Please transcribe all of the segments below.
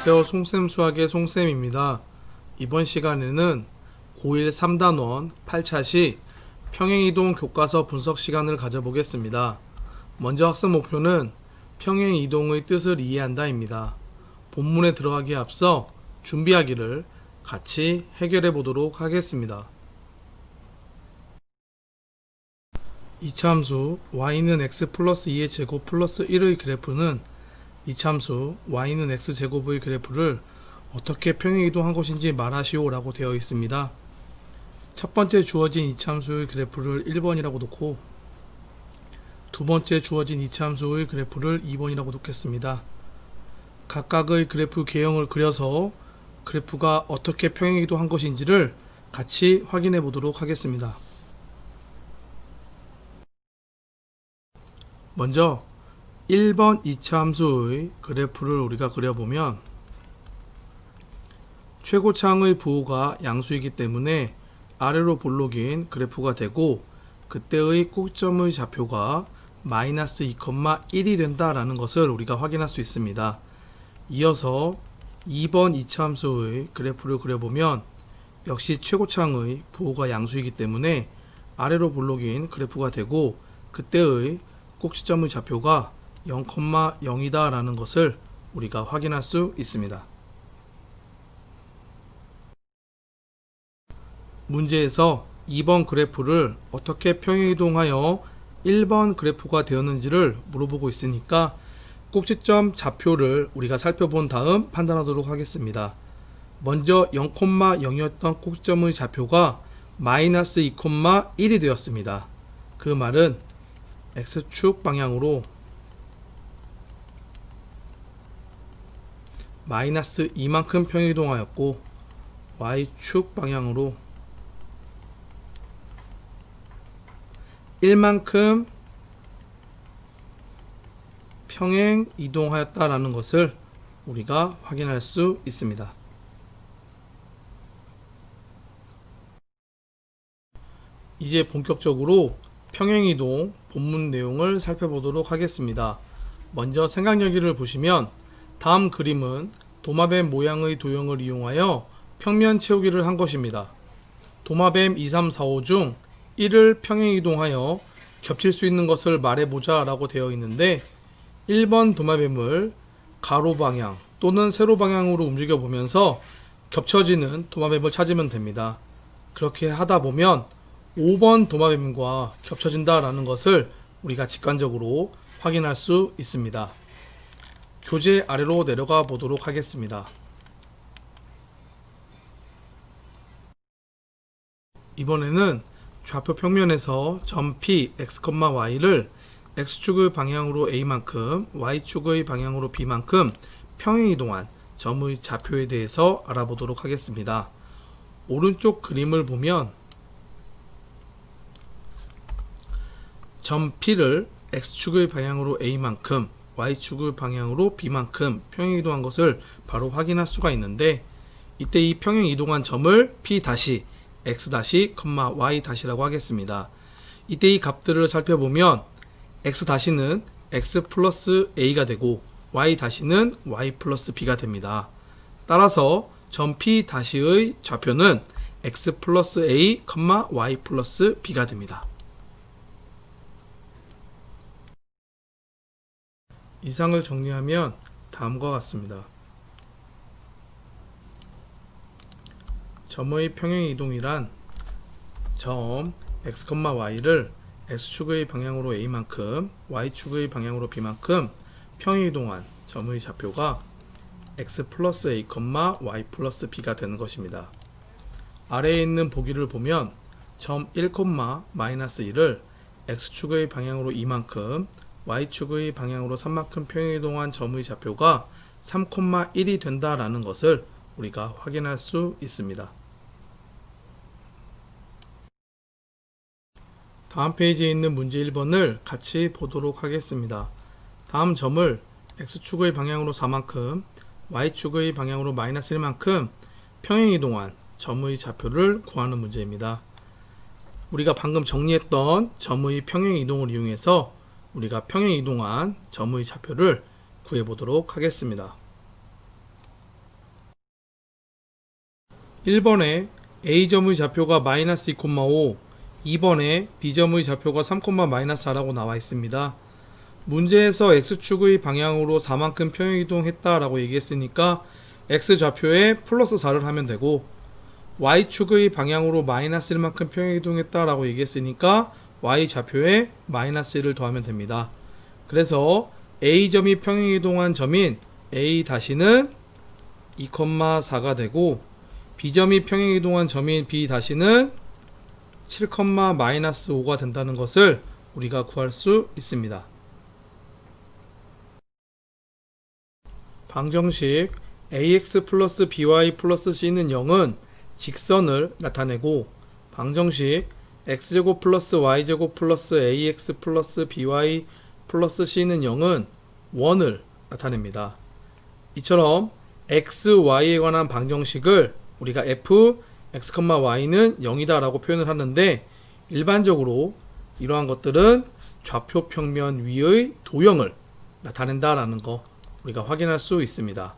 안녕하세요. 송쌤 수학의 송쌤입니다. 이번 시간에는 고1 3단원 8차 시 평행이동 교과서 분석 시간을 가져보겠습니다. 먼저 학습 목표는 평행이동의 뜻을 이해한다입니다. 본문에 들어가기에 앞서 준비하기를 같이 해결해 보도록 하겠습니다. 이차함수 y는 x 플러스 2의 제곱 플러스 1의 그래프는 이참수 y는 x제곱의 그래프를 어떻게 평행이동한 것인지 말하시오 라고 되어 있습니다. 첫 번째 주어진 이참수의 그래프를 1번이라고 놓고 두 번째 주어진 이참수의 그래프를 2번이라고 놓겠습니다. 각각의 그래프 개형을 그려서 그래프가 어떻게 평행이동한 것인지를 같이 확인해 보도록 하겠습니다. 먼저 1번 이차 함수의 그래프를 우리가 그려보면 최고창의 부호가 양수이기 때문에 아래로 볼록인 그래프가 되고 그때의 꼭점의 좌표가 마이너스 2,1이 된다라는 것을 우리가 확인할 수 있습니다. 이어서 2번 이차 함수의 그래프를 그려보면 역시 최고창의 부호가 양수이기 때문에 아래로 볼록인 그래프가 되고 그때의 꼭지점의 좌표가 0,0이다 라는 것을 우리가 확인할 수 있습니다. 문제에서 2번 그래프를 어떻게 평행이동하여 1번 그래프가 되었는지를 물어보고 있으니까 꼭지점 좌표를 우리가 살펴본 다음 판단하도록 하겠습니다. 먼저 0,0이었던 꼭지점의 좌표가 마이너스 2,1이 되었습니다. 그 말은 x축 방향으로 마이너스 2만큼 평행이동하였고 y축 방향으로 1만큼 평행 이동하였다라는 것을 우리가 확인할 수 있습니다. 이제 본격적으로 평행이동 본문 내용을 살펴보도록 하겠습니다. 먼저 생각여기를 보시면 다음 그림은 도마뱀 모양의 도형을 이용하여 평면 채우기를 한 것입니다. 도마뱀 2, 3, 4, 5 중 1을 평행 이동하여 겹칠 수 있는 것을 말해보자 라고 되어 있는데 1번 도마뱀을 가로 방향 또는 세로 방향으로 움직여 보면서 겹쳐지는 도마뱀을 찾으면 됩니다. 그렇게 하다 보면 5번 도마뱀과 겹쳐진다라는 것을 우리가 직관적으로 확인할 수 있습니다. 교재 아래로 내려가 보도록 하겠습니다. 이번에는 좌표 평면에서 점 P, x, y를 x축의 방향으로 a만큼, y축의 방향으로 b만큼 평행 이동한 점의 좌표에 대해서 알아보도록 하겠습니다. 오른쪽 그림을 보면 점 P를 x축의 방향으로 a만큼, y축의 방향으로 b만큼 평행 이동한 것을 바로 확인할 수가 있는데 이때 이 평행 이동한 점을 P 다시 x 다시, y 다시라고 하겠습니다. 이때 이 값들을 살펴보면 x 다시는 x 플러스 a가 되고 y 다시는 y 플러스 b가 됩니다. 따라서 점 p 다시의 좌표는 x 플러스 a, y 플러스 b가 됩니다. 이상을 정리하면 다음과 같습니다. 점의 평행 이동이란 점 x, y를 x축의 방향으로 a만큼 y축의 방향으로 b만큼 평행 이동한 점의 좌표가 x 플러스 a, y 플러스 b가 되는 것입니다. 아래에 있는 보기를 보면 점 1, 마이너스 1을 x축의 방향으로 2만큼 y축의 방향으로 3만큼 평행 이동한 점의 좌표가 3,1이 된다라는 것을 우리가 확인할 수 있습니다. 다음 페이지에 있는 문제 1번을 같이 보도록 하겠습니다. 다음 점을 x축의 방향으로 4만큼, y축의 방향으로 마이너스 1만큼 평행이동한 점의 좌표를 구하는 문제입니다. 우리가 방금 정리했던 점의 평행이동을 이용해서 우리가 평행 이동한 점의 좌표를 구해 보도록 하겠습니다. 1번에 A점의 좌표가 마이너스 2,5, 2번에 B점의 좌표가 3, 마이너스 4라고 나와 있습니다. 문제에서 X축의 방향으로 4만큼 평행이동했다라고 얘기했으니까 X좌표에 플러스 4를 하면 되고 Y축의 방향으로 마이너스 1만큼 평행이동했다라고 얘기했으니까 Y좌표에 마이너스 1을 더하면 됩니다. 그래서 A점이 평행이동한 점인 A 다시는 2,4가 되고 B점이 평행이동한 점인 B 다시는 7, 마이너스 5가 된다는 것을 우리가 구할 수 있습니다. 방정식 ax 플러스 by 플러스 c는 0은 직선을 나타내고 방정식 x제곱 플러스 y제곱 플러스 ax 플러스 by 플러스 c는 0은 원을 나타냅니다. 이처럼 x, y에 관한 방정식을 우리가 f, x, y는 0이다 라고 표현을 하는데 일반적으로 이러한 것들은 좌표 평면 위의 도형을 나타낸다라는 거 우리가 확인할 수 있습니다.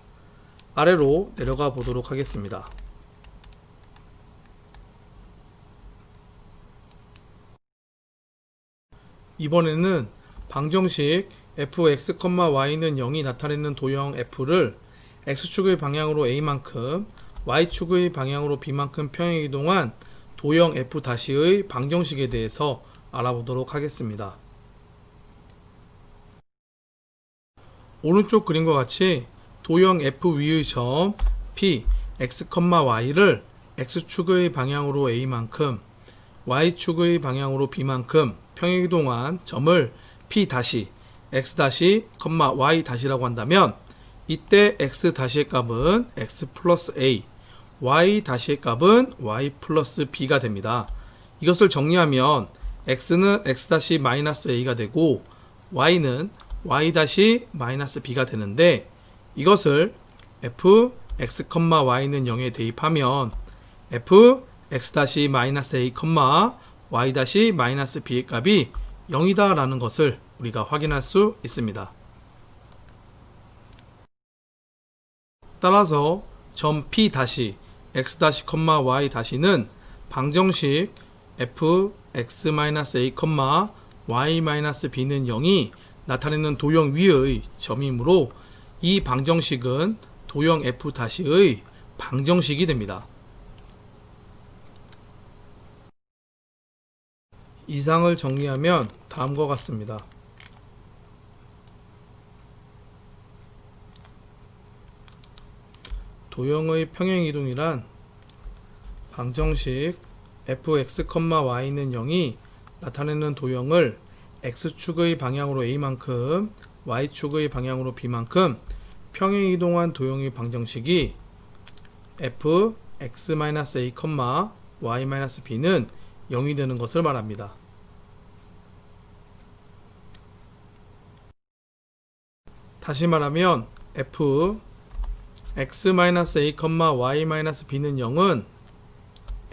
아래로 내려가 보도록 하겠습니다. 이번에는 방정식 fx, y는 0이 나타내는 도형 f를 x축의 방향으로 a만큼 y축의 방향으로 b만큼 평행 이동한 도형 f-의 방정식에 대해서 알아보도록 하겠습니다. 오른쪽 그림과 같이 도형 F 위의 점 P, x, y를 x축의 방향으로 a만큼 y축의 방향으로 b만큼 평행이동한 점을 P 다시 x 다시, y 다시라고 한다면 이때 x 다시의 값은 x 플러스 a, y 다시의 값은 y 플러스 b가 됩니다. 이것을 정리하면 x는 x 다시 마이너스 a가 되고 y는 y 다시 마이너스 b가 되는데 이것을 f x, y는 0에 대입하면 f x 다시 마이너스 a, y 다시 마이너스 b의 값이 0이다 라는 것을 우리가 확인할 수 있습니다. 따라서 점 p 다시 x 다시, y 다시는 방정식 f x 마이너스 a, y 마이너스 b는 0이 나타내는 도형 위의 점이므로 이 방정식은 도형 f-의 방정식이 됩니다. 이상을 정리하면 다음과 같습니다. 도형의 평행이동이란 방정식 fx, y는 0이 나타내는 도형을 x축의 방향으로 a만큼 y축의 방향으로 b만큼 평행 이동한 도형의 방정식이 f x-a, y-b는 0이 되는 것을 말합니다. 다시 말하면 f x-a, y-b는 0은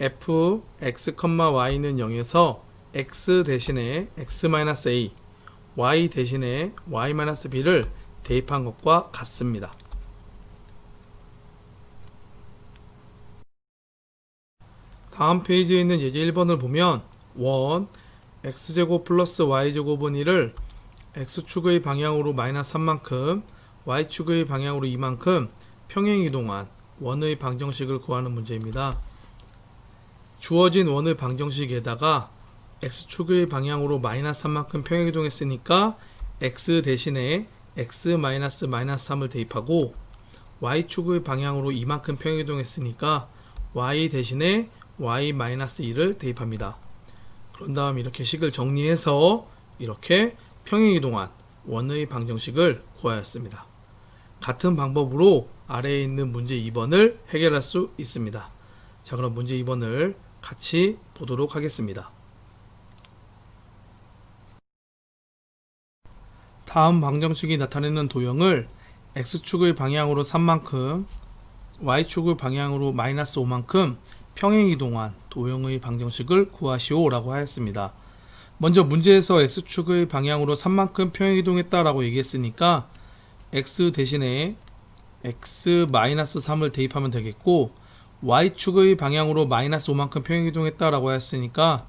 f x, y는 0에서 x 대신에 x-a, y 대신에 y-b를 대입한 것과 같습니다. 다음 페이지에 있는 예제 1번을 보면 원 x제곱 플러스 y제곱은 1을 x축의 방향으로 마이너스 3만큼 y축의 방향으로 2만큼 평행이동한 원의 방정식을 구하는 문제입니다. 주어진 원의 방정식에다가 x축의 방향으로 마이너스 3만큼 평행이동했으니까 x 대신에 x 마이너스 마이너스 3을 대입하고 y축의 방향으로 이만큼 평행이동했으니까 y 대신에 y 마이너스 2를 대입합니다. 그런 다음 이렇게 식을 정리해서 이렇게 평행이동한 원의 방정식을 구하였습니다. 같은 방법으로 아래에 있는 문제 2번을 해결할 수 있습니다. 자 그럼 문제 2번을 같이 보도록 하겠습니다. 다음 방정식이 나타내는 도형을 x축의 방향으로 3만큼 y축의 방향으로 마이너스 5만큼 평행 이동한 도형의 방정식을 구하시오 라고 하였습니다. 먼저 문제에서 x축의 방향으로 3만큼 평행 이동했다 라고 얘기했으니까 x 대신에 x-3을 대입하면 되겠고 y축의 방향으로 마이너스 5만큼 평행 이동했다라고 했으니까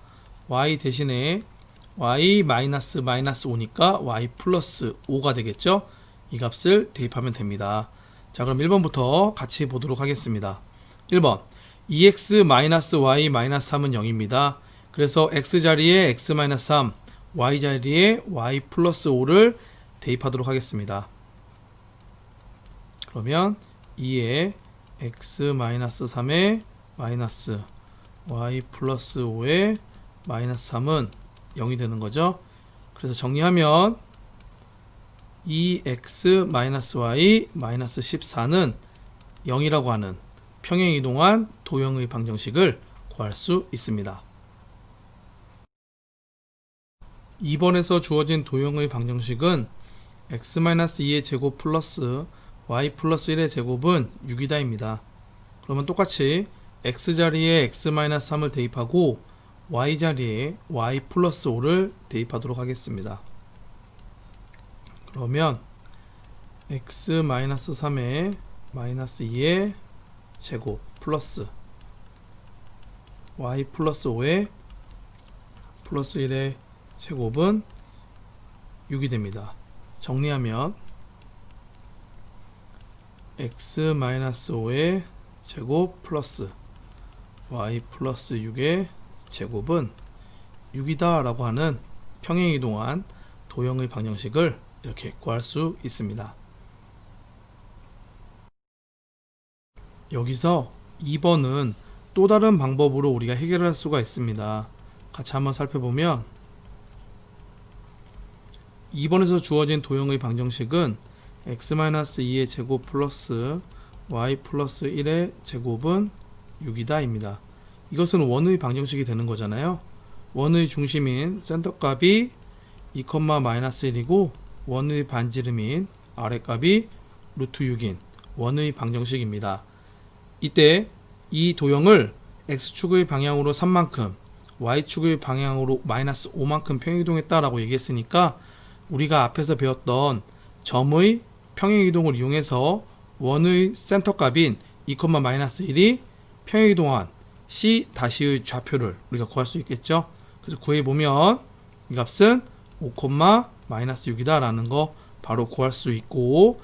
y 대신에 y 마이너스 마이너스 5니까 y 플러스 5가 되겠죠? 이 값을 대입하면 됩니다. 자 그럼 1번부터 같이 보도록 하겠습니다. 1번 2x 마이너스 y 마이너스 3은 0입니다. 그래서 x 자리에 x 마이너스 3, y 플러스 5를 대입하도록 하겠습니다. 그러면 2에 x 마이너스 3에 마이너스 y 플러스 5에 마이너스 3은 0이 되는 거죠. 그래서 정리하면 2x 마이너스 y 마이너스 14는 0이라고 하는 평행 이동한 도형의 방정식을 구할 수 있습니다. 2번에서 주어진 도형의 방정식은 x-2의 제곱 플러스 y 플러스 1의 제곱은 6이다입니다. 그러면 똑같이 x 자리에 x-3을 대입하고 y 자리에 y 플러스 5를 대입하도록 하겠습니다. 그러면 x-3에 마이너스 2의 제곱 플러스 y 플러스 5의 플러스 1의 제곱은 6이 됩니다. 정리하면 x-5의 제곱 플러스 y 플러스 6의 제곱은 6이다 라고 하는 평행이동한 도형의 방정식을 이렇게 구할 수 있습니다. 여기서 2번은 또 다른 방법으로 우리가 해결할 수가 있습니다. 같이 한번 살펴보면 2번에서 주어진 도형의 방정식은 x-2의 제곱 플러스 y 플러스 1의 제곱은 6이다 입니다. 이것은 원의 방정식이 되는 거잖아요. 원의 중심인 센터값이 2, 마이너스 1이고 원의 반지름인 아래값이 루트 6인 원의 방정식입니다. 이때 이 도형을 x축의 방향으로 3만큼 y축의 방향으로 마이너스 5만큼 평행이동했다 라고 얘기했으니까 우리가 앞에서 배웠던 점의 평행이동을 이용해서 원의 센터값인 2, 마이너스 1이 평행이동한 c 다시의 좌표를 우리가 구할 수 있겠죠. 그래서 구해 보면 이 값은 5, 마이너스 6이다 라는 거 바로 구할 수 있고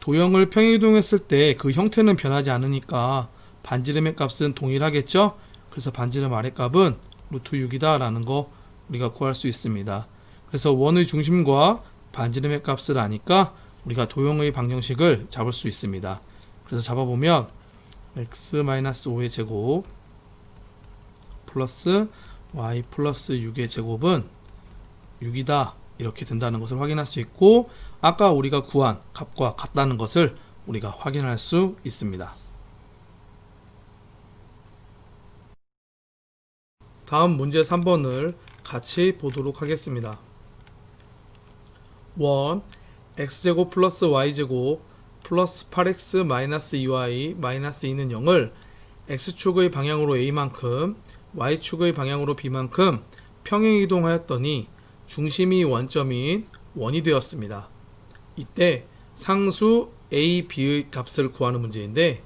도형을 평행이동했을 때 그 형태는 변하지 않으니까 반지름의 값은 동일하겠죠. 그래서 반지름 아래 값은 루트 6이다 라는 거 우리가 구할 수 있습니다. 그래서 원의 중심과 반지름의 값을 아니까 우리가 도형의 방정식을 잡을 수 있습니다. 그래서 잡아보면 x-5의 제곱 플러스 y 플러스 6의 제곱은 6이다 이렇게 된다는 것을 확인할 수 있고 아까 우리가 구한 값과 같다는 것을 우리가 확인할 수 있습니다. 다음 문제 3번을 같이 보도록 하겠습니다. 1. x제곱 플러스 y제곱 플러스 8x 마이너스 2y 마이너스 2는 0을 x축의 방향으로 a만큼 y축의 방향으로 b만큼 평행 이동하였더니 중심이 원점인 원이 되었습니다. 이때 상수 a, b의 값을 구하는 문제인데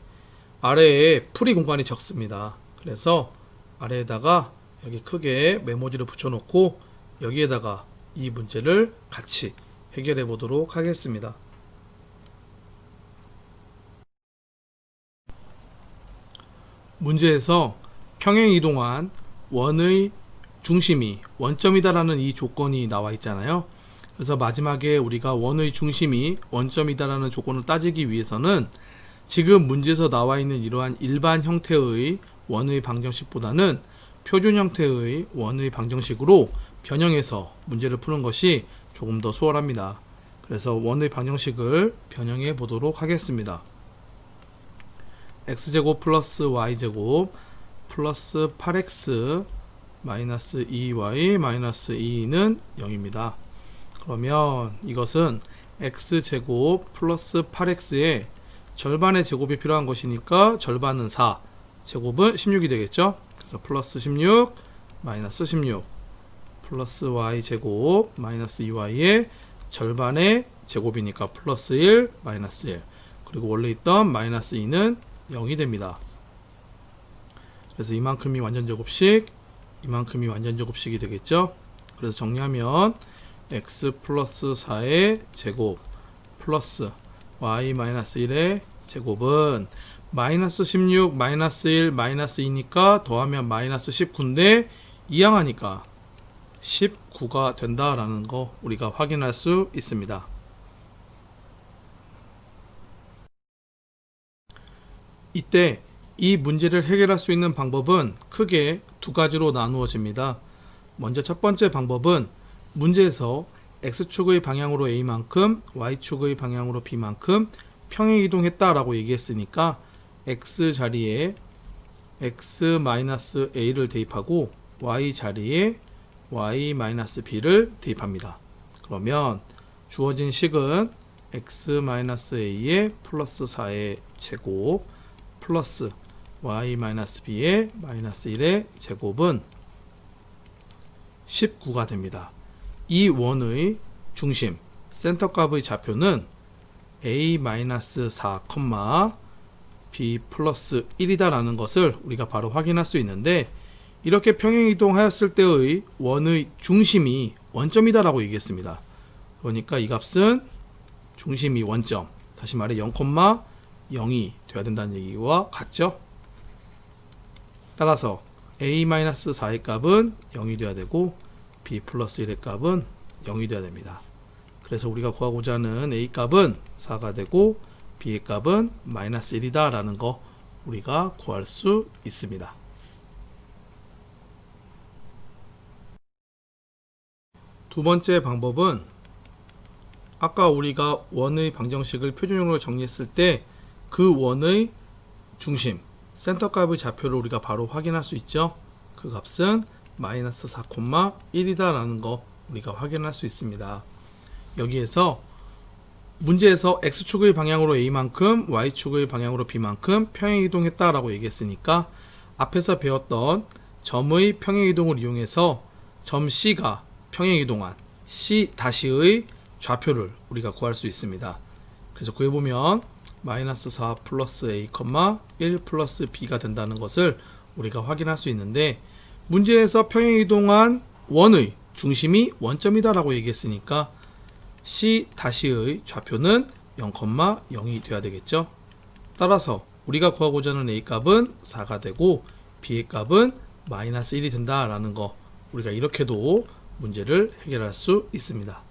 아래에 풀이 공간이 적습니다. 그래서 아래에다가 여기 크게 메모지를 붙여놓고 여기에다가 이 문제를 같이 해결해 보도록 하겠습니다. 문제에서 평행 이동한 원의 중심이 원점이다라는 이 조건이 나와 있잖아요. 그래서 마지막에 우리가 원의 중심이 원점이다라는 조건을 따지기 위해서는 지금 문제에서 나와 있는 이러한 일반 형태의 원의 방정식보다는 표준 형태의 원의 방정식으로 변형해서 문제를 푸는 것이 조금 더 수월합니다. 그래서 원의 방정식을 변형해 보도록 하겠습니다. x제곱 플러스 y제곱 플러스 8x 마이너스 2y 마이너스 2는 0입니다. 그러면 이것은 x제곱 플러스 8x의 절반의 제곱이 필요한 것이니까 절반은 4, 제곱은 16이 되겠죠? 그래서 플러스 16, 마이너스 16, 플러스 y 제곱, 마이너스 2y의 절반의 제곱이니까 플러스 1, 마이너스 1. 그리고 원래 있던 마이너스 2는 0이 됩니다. 그래서 이만큼이 완전 제곱식, 이만큼이 완전 제곱식이 되겠죠. 그래서 정리하면 x 플러스 4의 제곱 플러스 y 마이너스 1의 제곱은 마이너스 16 마이너스 1 마이너스 2니까 더하면 마이너스 19인데 이항하니까 19가 된다라는 거 우리가 확인할 수 있습니다. 이때 이 문제를 해결할 수 있는 방법은 크게 두 가지로 나누어집니다. 먼저 첫 번째 방법은 문제에서 x축의 방향으로 a만큼 y축의 방향으로 b만큼 평행 이동했다라고 얘기했으니까 x 자리에 x-a를 대입하고 y 자리에 y-b를 대입합니다. 그러면 주어진 식은 x-a의 플러스 4의 제곱 플러스 y-b의 마이너스 1의 제곱은 19가 됩니다. 이 원의 중심 센터 값의 좌표는 a-4, b 플러스 1이다라는 것을 우리가 바로 확인할 수 있는데 이렇게 평행 이동하였을 때의 원의 중심이 원점이다라고 얘기했습니다. 그러니까 이 값은 중심이 원점, 다시 말해 0,0이 돼야 된다는 얘기와 같죠. 따라서 a-4의 값은 0이 돼야 되고 b 플러스 1의 값은 0이 돼야 됩니다. 그래서 우리가 구하고자 하는 a 값은 4가 되고 b의 값은 마이너스 1이다 라는 거 우리가 구할 수 있습니다. 두 번째 방법은 아까 우리가 원의 방정식을 표준형으로 정리했을 때 그 원의 중심 센터 값의 좌표를 우리가 바로 확인할 수 있죠. 그 값은 마이너스 4,1이다 라는 거 우리가 확인할 수 있습니다. 여기에서 문제에서 x축의 방향으로 a만큼 y축의 방향으로 b만큼 평행 이동했다 라고 얘기했으니까 앞에서 배웠던 점의 평행 이동을 이용해서 점 C가 평행 이동한 C 다시의 좌표를 우리가 구할 수 있습니다. 그래서 구해보면 마이너스 4 플러스 a, 1 플러스 b가 된다는 것을 우리가 확인할 수 있는데 문제에서 평행 이동한 원의 중심이 원점이다라고 얘기했으니까 C 다시의 좌표는 0,0이 돼야 되겠죠. 따라서 우리가 구하고자 하는 A 값은 4가 되고 B의 값은 마이너스 1이 된다라는 거 우리가 이렇게도 문제를 해결할 수 있습니다.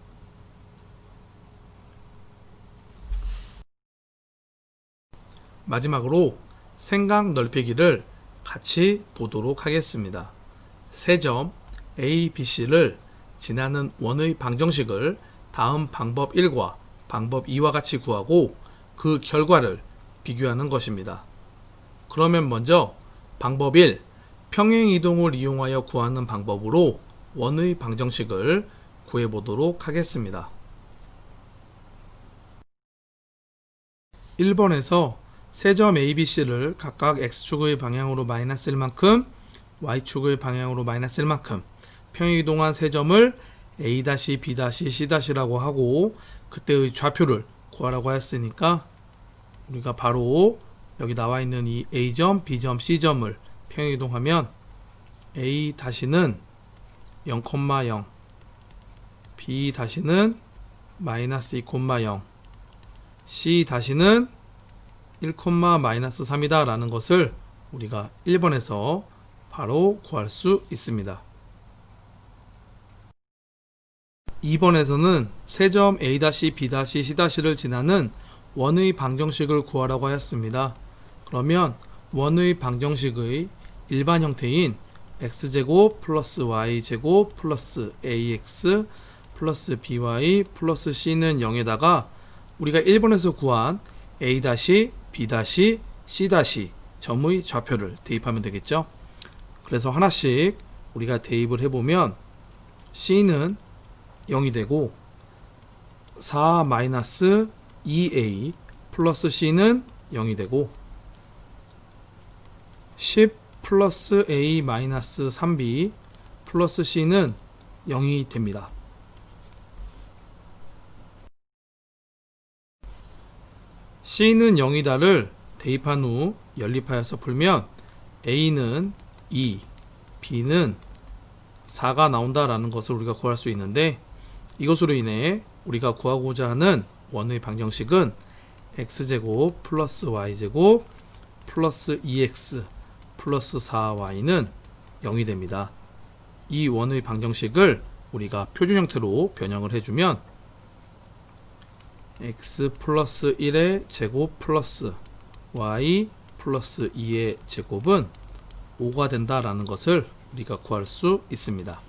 마지막으로 생각 넓히기를 같이 보도록 하겠습니다. 세점 A, B, C를 지나는 원의 방정식을 다음 방법 1과 방법 2와 같이 구하고 그 결과를 비교하는 것입니다. 그러면 먼저 방법 1 평행 이동을 이용하여 구하는 방법으로 원의 방정식을 구해 보도록 하겠습니다. 1번에서 세 점 ABC를 각각 X축의 방향으로 마이너스 1만큼 Y축의 방향으로 마이너스 1만큼 평행 이동한 세 점을 A-, B-, C-라고 하고 그때의 좌표를 구하라고 했으니까 우리가 바로 여기 나와 있는 이 A점, B점, C점을 평행 이동하면 A 다시는 0,0 B 다시는 마이너스 2,0 C 다시는 1, 마이너스 3이다 라는 것을 우리가 1번에서 바로 구할 수 있습니다. 2번에서는 세 점 A-, B-, C-를 지나는 원의 방정식을 구하라고 하였습니다. 그러면 원의 방정식의 일반 형태인 x제곱 플러스 y제곱 플러스 ax 플러스 by 플러스 c는 0에다가 우리가 1번에서 구한 a b c 점의 좌표를 대입하면 되겠죠. 그래서 하나씩 우리가 대입을 해보면 c는 0이 되고 4 마이너스 2a 플러스 c는 0이 되고 10 플러스 a 마이너스 3b 플러스 c는 0이 됩니다. c는 0이다를 대입한 후 연립하여서 풀면 A는 2, B는 4가 나온다라는 것을 우리가 구할 수 있는데 이것으로 인해 우리가 구하고자 하는 원의 방정식은 x제곱 플러스 y제곱 플러스 2x 플러스 4y는 0이 됩니다. 이 원의 방정식을 우리가 표준 형태로 변형을 해주면 x 플러스 1의 제곱 플러스 y 플러스 2의 제곱은 5가 된다라는 것을 우리가 구할 수 있습니다.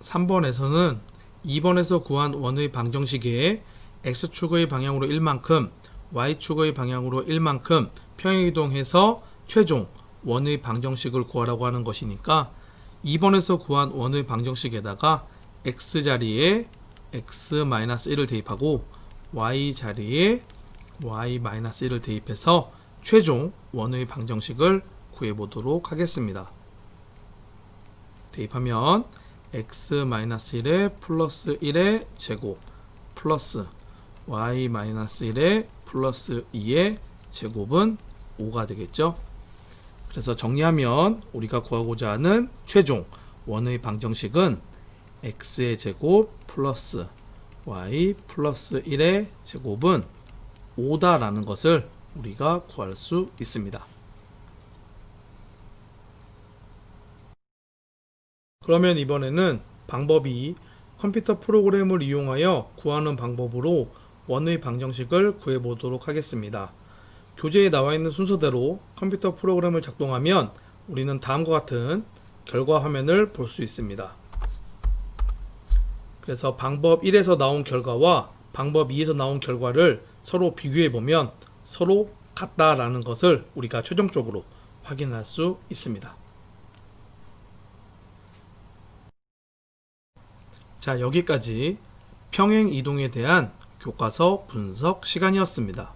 3번에서는 2번에서 구한 원의 방정식에 x축의 방향으로 1만큼 y축의 방향으로 1만큼 평행이동해서 최종 원의 방정식을 구하라고 하는 것이니까 2번에서 구한 원의 방정식에다가 x 자리에 x-1을 대입하고 y 자리에 y-1을 대입해서 최종 원의 방정식을 구해보도록 하겠습니다. 대입하면 x-1의 플러스 1의 제곱 플러스 y-1의 플러스 2의 제곱은 5가 되겠죠. 그래서 정리하면 우리가 구하고자 하는 최종 원의 방정식은 x의 제곱 플러스 y 플러스 1의 제곱은 5다라는 것을 우리가 구할 수 있습니다. 그러면 이번에는 방법이 컴퓨터 프로그램을 이용하여 구하는 방법으로 원의 방정식을 구해 보도록 하겠습니다. 교재에 나와 있는 순서대로 컴퓨터 프로그램을 작동하면 우리는 다음과 같은 결과 화면을 볼 수 있습니다. 그래서 방법 1에서 나온 결과와 방법 2에서 나온 결과를 서로 비교해 보면 서로 같다라는 것을 우리가 최종적으로 확인할 수 있습니다. 자, 여기까지 평행 이동에 대한 교과서 분석 시간이었습니다.